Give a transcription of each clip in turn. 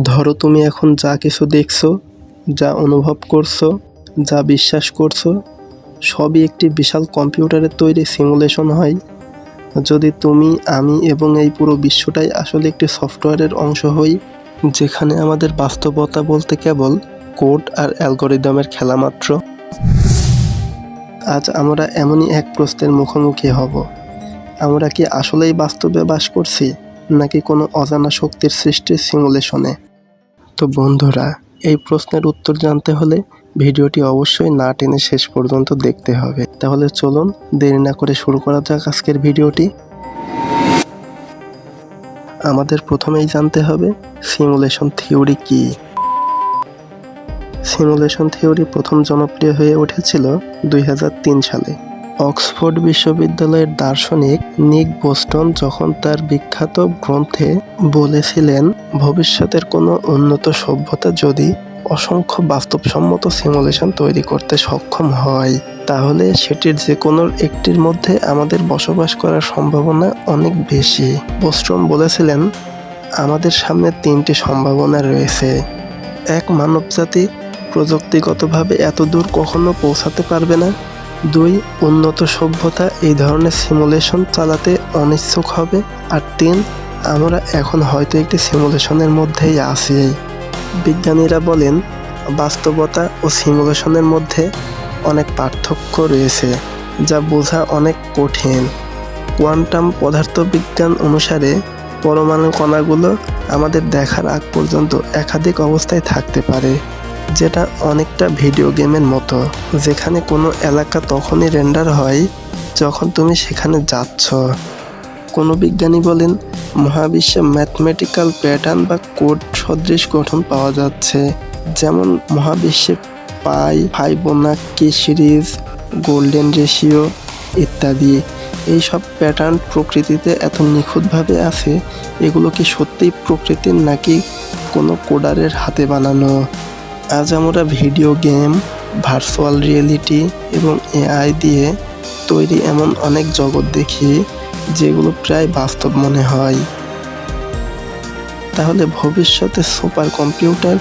ধরো তুমি এখন যা কিছু দেখছ, যা অনুভব করছ, যা বিশ্বাস করছ, সবই একটি বিশাল কম্পিউটারের তৈরি সিমুলেশন হয়। যদি তুমি, আমি এবং এই পুরো বিশ্বটাই আসলে একটি সফটওয়্যারের অংশ হই, যেখানে আমাদের বাস্তবতা বলতে কেবল কোড আর অ্যালগোরিদমের খেলা মাত্র। আজ আমরা এমনই এক প্রশ্নের মুখোমুখি হব। আমরা কি আসলেই বাস্তবে বাস করছি? নাকি কোনো অজানা শক্তির সৃষ্টির সিমুলেশনে তো বন্ধুরা, এই প্রশ্নের উত্তর জানতে হলে ভিডিওটি অবশ্যই না টেনে শেষ পর্যন্ত দেখতে হবে। তাহলে চলুন দেরি না করে শুরু করা যাক আজকের ভিডিওটি। আমাদের প্রথমেই জানতে হবে সিমুলেশন থিওরি কি? সিমুলেশন থিওরি প্রথম জনপ্রিয় হয়ে উঠেছিল দুই হাজার তিন সালে। অক্সফোর্ড বিশ্ববিদ্যালয়ের দার্শনিক নিক বোস্টন যখন তার বিখ্যাত গ্রন্থে বলেছিলেন, ভবিষ্যতের কোনো উন্নত সভ্যতা যদি অসংখ্য বাস্তবসম্মত সিমুলেশন তৈরি করতে সক্ষম হয়, তাহলে সেটির যে কোনো একটির মধ্যে আমাদের বসবাস করার সম্ভাবনা অনেক বেশি। বোস্ট্রম বলেছিলেন, আমাদের সামনে তিনটি সম্ভাবনা রয়েছে। এক, মানবজাতি প্রযুক্তিগতভাবে এত দূর কখনো পৌঁছাতে পারবে না। দুই, উন্নত সভ্যতা, এই ধরনের সিমুলেশন চালাতে অনিচ্ছুক হবে। আর তিন, আমরা এখন হয়তো একটি সিমুলেশনের মধ্যেই আছি। বিজ্ঞানীরা বলেন, বাস্তবতা ও সিমুলেশনের মধ্যে অনেক পার্থক্য রয়েছে, যা বোঝা অনেক কঠিন। কোয়ান্টাম পদার্থবিজ্ঞান অনুসারে, পরমাণু কণাগুলো আমাদের দেখার আগ পর্যন্ত একাধিক অবস্থায় থাকতে পারে। যেটা অনেকটা ভিডিও গেমের মতো, যেখানে কোনো এলাকা তখনই রেন্ডার হয় যখন তুমি সেখানে যাচ্ছ। কোনো বিজ্ঞানী বলেন, মহাবিশ্বে ম্যাথমেটিক্যাল প্যাটার্ন বা কোড সদৃশ গঠন পাওয়া যাচ্ছে। যেমন মহাবিশ্বে pi Fibonacci series golden ratio ইত্যাদি। এই সব প্যাটার্ন প্রকৃতিতে এত নিখুঁতভাবে আছে, এগুলো কি সত্যিই প্রকৃতির নাকি কোনো কোডারের হাতে বানানো? আজ আমরা ভিডিও গেম ভার্চুয়াল রিয়েলিটি এবং এআই দিয়ে তৈরি এমন অনেক জগৎ দেখি যেগুলো প্রায় বাস্তব মনে হয়। তাহলে ভবিষ্যতে সুপার কম্পিউটার,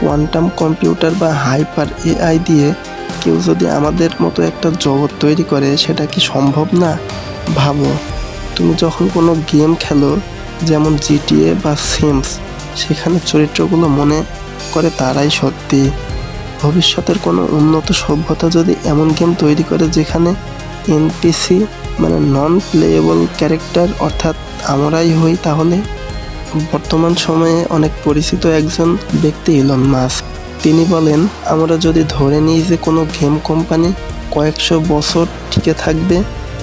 কোয়ান্টাম কম্পিউটার বা হাইপার এআই দিয়ে কেউ যদি আমাদের মতো একটা জগৎ তৈরি করে, সেটা কি সম্ভব না? ভাবো, তুমি যখন কোনো গেম খেলো, যেমন জিটিএ বা সিমস সেখানে চরিত্রগুলো মনে করে তারাই সত্যি। ভবিষ্যতের কোনো উন্নত সভ্যতা যদি এমন গেম তৈরি করে যেখানে এনপিসি মানে নন প্লেয়েবল ক্যারেক্টার অর্থাৎ আমরাই হই, তাহলে বর্তমান সময়ে অনেক পরিচিত একজন ব্যক্তি ইলন মাস্ক তিনি বলেন, আমরা যদি ধরে নিই যে কোনো গেম কোম্পানি কয়েকশো বছর টিকে থাকবে,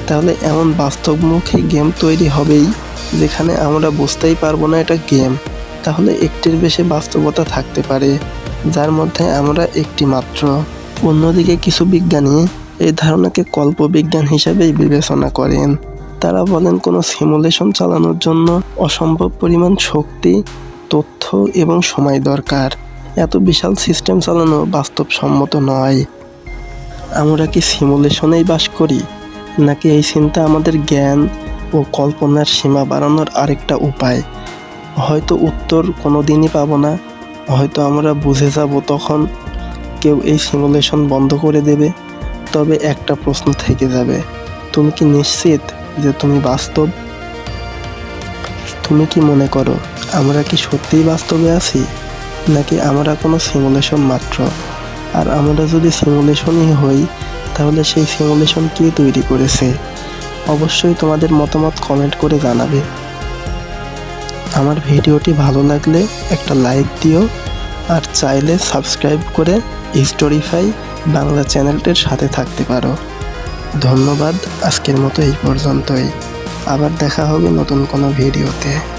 তাহলে এমন বাস্তবমুখী গেম তৈরি হবেই, যেখানে আমরা বুঝতেই পারব না এটা গেম। তাহলে একটির বেশি বাস্তবতা থাকতে পারে, যার মধ্যে আমরা একটি মাত্র। অন্যদিকে কিছু বিজ্ঞানী এই ধারণাকে কল্পবিজ্ঞান হিসাবেই বিবেচনা করেন। তারা বলেন, কোনো সিমুলেশন চালানোর জন্য অসম্ভব পরিমাণ শক্তি, তথ্য এবং সময় দরকার। এত বিশাল সিস্টেম চালানো বাস্তবসম্মত নয়। আমরা কি সিমুলেশনেই বাস করি? নাকি এই চিন্তা আমাদের জ্ঞান ও কল্পনার সীমা বাড়ানোর আরেকটা উপায়? হয়তো উত্তর কোনো দিনই পাবো না। হয়তো আমরা বুঝে যাব তখন কেউ এই সিমুলেশন বন্ধ করে দেবে। তবে একটা প্রশ্ন থেকে যাবে, তুমি কি নিশ্চিত যে তুমি বাস্তব? তুমি কি মনে করো, আমরা কি সত্যিই বাস্তবে আছি? নাকি আমরা কোনো সিমুলেশন মাত্র? আর আমরা যদি সিমুলেশনই হই, তাহলে সেই সিমুলেশন কে তৈরি করেছে? অবশ্যই তোমাদের মতামত কমেন্ট করে জানাবে। আমার ভিডিওটি ভালো লাগলে একটা লাইক দিও আর চাইলে সাবস্ক্রাইব করে হিস্টোরিফাই বাংলা চ্যানেলটির সাথে থাকতে পারো। ধন্যবাদ, আজকের মতো এই পর্যন্তই। আবার দেখা হবে নতুন কোনো ভিডিওতে।